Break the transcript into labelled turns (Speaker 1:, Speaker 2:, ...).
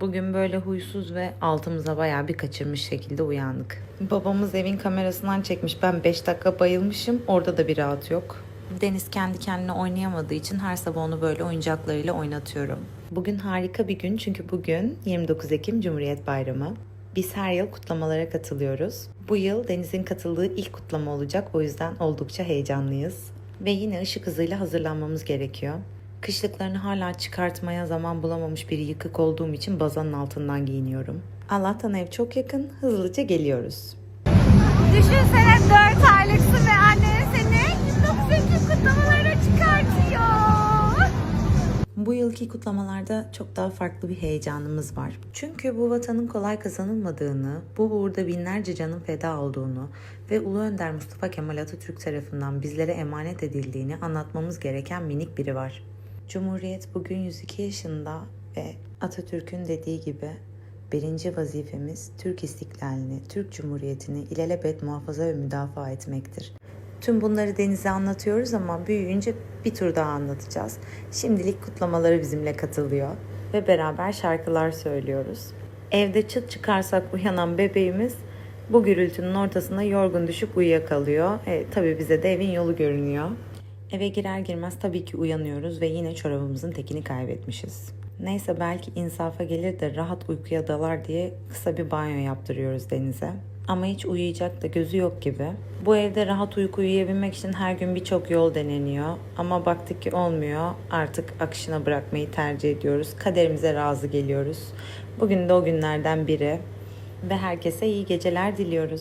Speaker 1: Bugün böyle huysuz ve altımıza bayağı bir kaçırmış şekilde uyandık. Babamız evin kamerasından çekmiş. Ben 5 dakika bayılmışım. Orada da bir rahat yok. Deniz kendi kendine oynayamadığı için her sabah onu böyle oyuncaklarıyla oynatıyorum. Bugün harika bir gün çünkü bugün 29 Ekim Cumhuriyet Bayramı. Biz her yıl kutlamalara katılıyoruz. Bu yıl Deniz'in katıldığı ilk kutlama olacak o yüzden oldukça heyecanlıyız. Ve yine ışık hızıyla hazırlanmamız gerekiyor. Kışlıklarını hala çıkartmaya zaman bulamamış bir yıkık olduğum için bazanın altından giyiniyorum. Allah'tan ev çok yakın, hızlıca geliyoruz.
Speaker 2: Düşünsene 4 aylıksın ve annen seni 29 Ekim kutlamalara çıkartıyor.
Speaker 1: Bu yılki kutlamalarda çok daha farklı bir heyecanımız var. Çünkü bu vatanın kolay kazanılmadığını, bu uğurda binlerce canın feda olduğunu ve Ulu Önder Mustafa Kemal Atatürk tarafından bizlere emanet edildiğini anlatmamız gereken minik biri var. Cumhuriyet bugün 102 yaşında ve Atatürk'ün dediği gibi birinci vazifemiz Türk istiklalini, Türk Cumhuriyeti'ni ilelebet muhafaza ve müdafaa etmektir. Tüm bunları Deniz'e anlatıyoruz ama büyüyünce bir tur daha anlatacağız. Şimdilik kutlamaları bizimle katılıyor ve beraber şarkılar söylüyoruz. Evde çıt çıkarsak uyanan bebeğimiz bu gürültünün ortasında yorgun düşüp uyuyakalıyor. E, tabii bize de evin yolu görünüyor. Eve girer girmez tabii ki uyanıyoruz ve yine çorabımızın tekini kaybetmişiz. Neyse belki insafa gelir de rahat uykuya dalar diye kısa bir banyo yaptırıyoruz Deniz'e. Ama hiç uyuyacak da gözü yok gibi. Bu evde rahat uyku uyuyabilmek için her gün birçok yol deneniyor. Ama baktık ki olmuyor. Artık akışına bırakmayı tercih ediyoruz. Kaderimize razı geliyoruz. Bugün de o günlerden biri. Ve herkese iyi geceler diliyoruz.